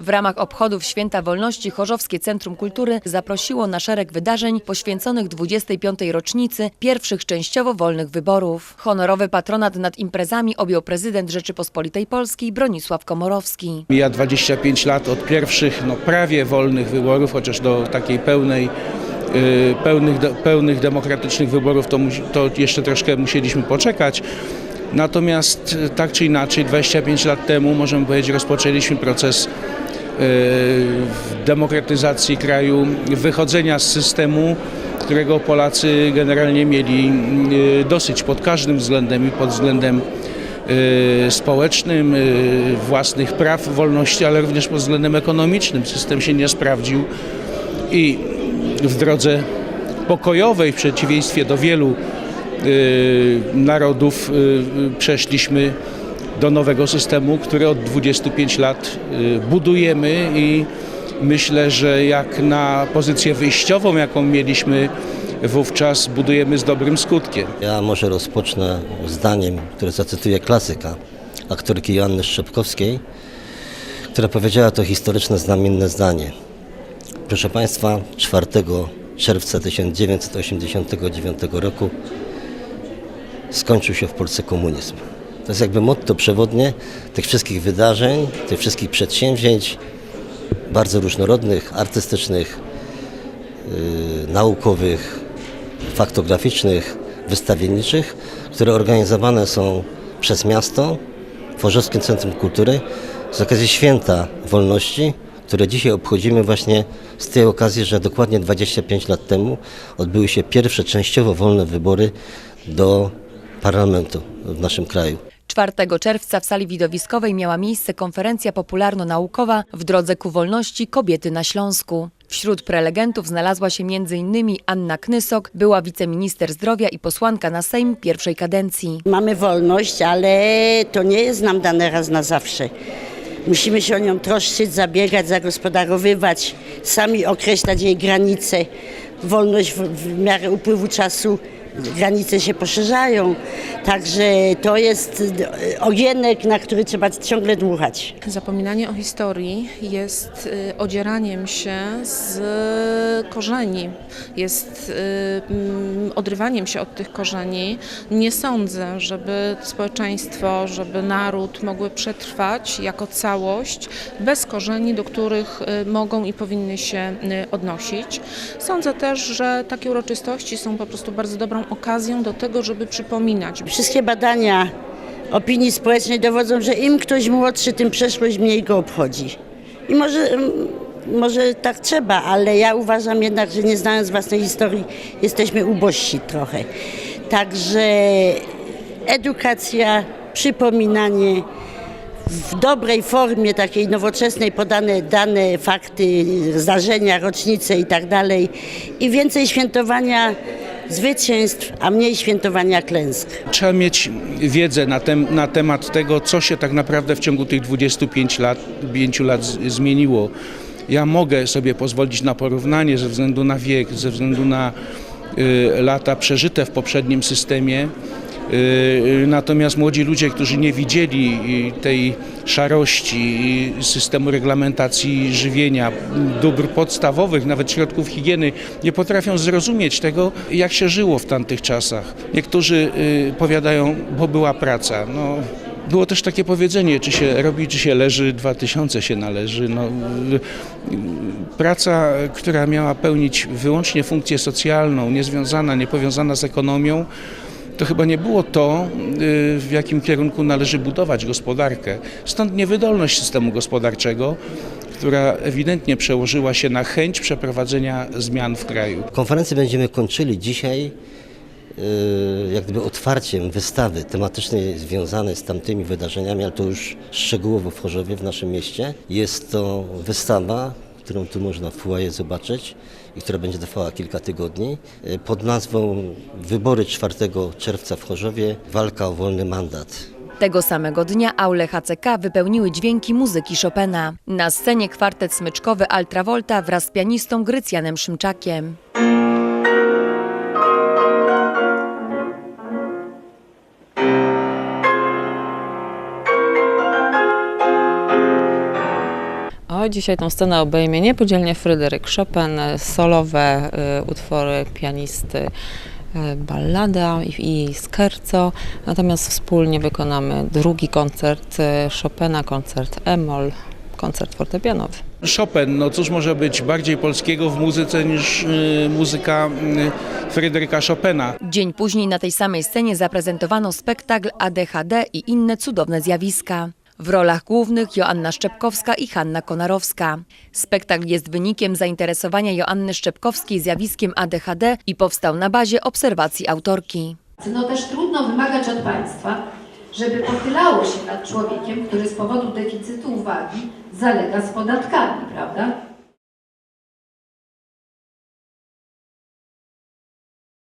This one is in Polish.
W ramach obchodów Święta Wolności Chorzowskie Centrum Kultury zaprosiło na szereg wydarzeń poświęconych 25. rocznicy pierwszych częściowo wolnych wyborów. Honorowy patronat nad imprezami objął prezydent Rzeczypospolitej Polskiej Bronisław Komorowski. Mija 25 lat od pierwszych, no prawie wolnych wyborów, chociaż do takiej pełnej, y, pełnych, pełnych demokratycznych wyborów to, to jeszcze troszkę musieliśmy poczekać. Natomiast y, tak czy inaczej 25 lat temu, możemy powiedzieć, rozpoczęliśmy proces demokratyzacji kraju, wychodzenia z systemu, którego Polacy generalnie mieli y, dosyć pod każdym względem i pod względem y, społecznym, y, własnych praw, wolności, ale również pod względem ekonomicznym. System się nie sprawdził i w drodze pokojowej, w przeciwieństwie do wielu narodów, przeszliśmy do nowego systemu, który od 25 lat y, budujemy i myślę, że jak na pozycję wyjściową, jaką mieliśmy wówczas, budujemy z dobrym skutkiem. Ja może rozpocznę zdaniem, które zacytuję klasyka, aktorki Joanny Szczepkowskiej, która powiedziała to historyczne, znamienne zdanie. Proszę Państwa, 4 czerwca 1989 roku skończył się w Polsce komunizm. To jest jakby motto przewodnie tych wszystkich wydarzeń, tych wszystkich przedsięwzięć, bardzo różnorodnych, artystycznych, yy, naukowych, faktograficznych, wystawienniczych, które organizowane są przez miasto w Chorzowskim Centrum Kultury z okazji Święta Wolności, które dzisiaj obchodzimy właśnie z tej okazji, że dokładnie 25 lat temu odbyły się pierwsze częściowo wolne wybory do parlamentu w naszym kraju. 4 czerwca w sali widowiskowej miała miejsce konferencja popularno-naukowa w drodze ku wolności kobiety na Śląsku. Wśród prelegentów znalazła się m.in. Anna Knysok, była wiceminister zdrowia i posłanka na Sejm pierwszej kadencji. Mamy wolność, ale to nie jest nam dane raz na zawsze. Musimy się o nią troszczyć, zabiegać, zagospodarowywać, sami określać jej granice. Wolność w, w miarę upływu czasu, granice się poszerzają. Także to jest ogienek, na który trzeba ciągle dmuchać. Zapominanie o historii jest y, odzieraniem się z korzeni, jest y, mm, odrywaniem się od tych korzeni. Nie sądzę, żeby społeczeństwo, żeby naród mogły przetrwać jako całość bez korzeni, do których y, mogą i powinny się y, odnosić. Sądzę też, że takie uroczystości są po prostu bardzo dobrą okazją do tego, żeby przypominać. Wszystkie badania opinii społecznej dowodzą, że im ktoś młodszy, tym przeszłość mniej go obchodzi. I może, mm, może tak trzeba, ale ja uważam jednak, że nie znając własnej historii, jesteśmy ubożsi trochę. Także edukacja, przypominanie w dobrej formie, takiej nowoczesnej, podane dane, fakty, zdarzenia, rocznice i tak dalej. I więcej świętowania zwycięstw, a mniej świętowania klęsk. Trzeba mieć wiedzę na, tem, na temat tego, co się tak naprawdę w ciągu tych 25 lat, 5 lat zmieniło. Ja mogę sobie pozwolić na porównanie ze względu na wiek, ze względu na y, lata przeżyte w poprzednim systemie. Y, Natomiast młodzi ludzie, którzy nie widzieli y, tej szarości y, systemu reglamentacji żywienia, dóbr podstawowych, nawet środków higieny, nie potrafią zrozumieć tego, jak się żyło w tamtych czasach. Niektórzy y, powiadają, bo była praca. No, było też takie powiedzenie, czy się robi, czy się leży, dwa tysiące się należy. No, y, y, praca, która miała pełnić wyłącznie funkcję socjalną, niezwiązana, niepowiązana z ekonomią, to chyba nie było to, y, w jakim kierunku należy budować gospodarkę. Stąd niewydolność systemu gospodarczego, która ewidentnie przełożyła się na chęć przeprowadzenia zmian w kraju. Konferencję będziemy kończyli dzisiaj y, jak gdyby otwarciem wystawy tematycznej związanej z tamtymi wydarzeniami, ale to już szczegółowo w Chorzowie, w naszym mieście. Jest to wystawa, którą tu można w foyer zobaczyć i która będzie trwała kilka tygodni, y, pod nazwą Wybory 4 czerwca w Chorzowie, walka o wolny mandat. Tego samego dnia aule HCK wypełniły dźwięki muzyki Chopina. Na scenie kwartet smyczkowy Altravolta wraz z pianistą Grycjanem Szymczakiem. Dzisiaj tą scenę obejmie niepodzielnie Fryderyk Chopin, solowe y, utwory pianisty, y, ballada i, i scherzo, natomiast wspólnie wykonamy drugi koncert y, Chopina, koncert E-moll, koncert fortepianowy. Chopin, no cóż może być bardziej polskiego w muzyce niż y, muzyka y, Fryderyka Chopina. Dzień później na tej samej scenie zaprezentowano spektakl ADHD i inne cudowne zjawiska. W rolach głównych Joanna Szczepkowska i Hanna Konarowska. Spektakl jest wynikiem zainteresowania Joanny Szczepkowskiej zjawiskiem ADHD i powstał na bazie obserwacji autorki. No też trudno wymagać od państwa, żeby pochylało się nad człowiekiem, który z powodu deficytu uwagi zalega z podatkami, prawda?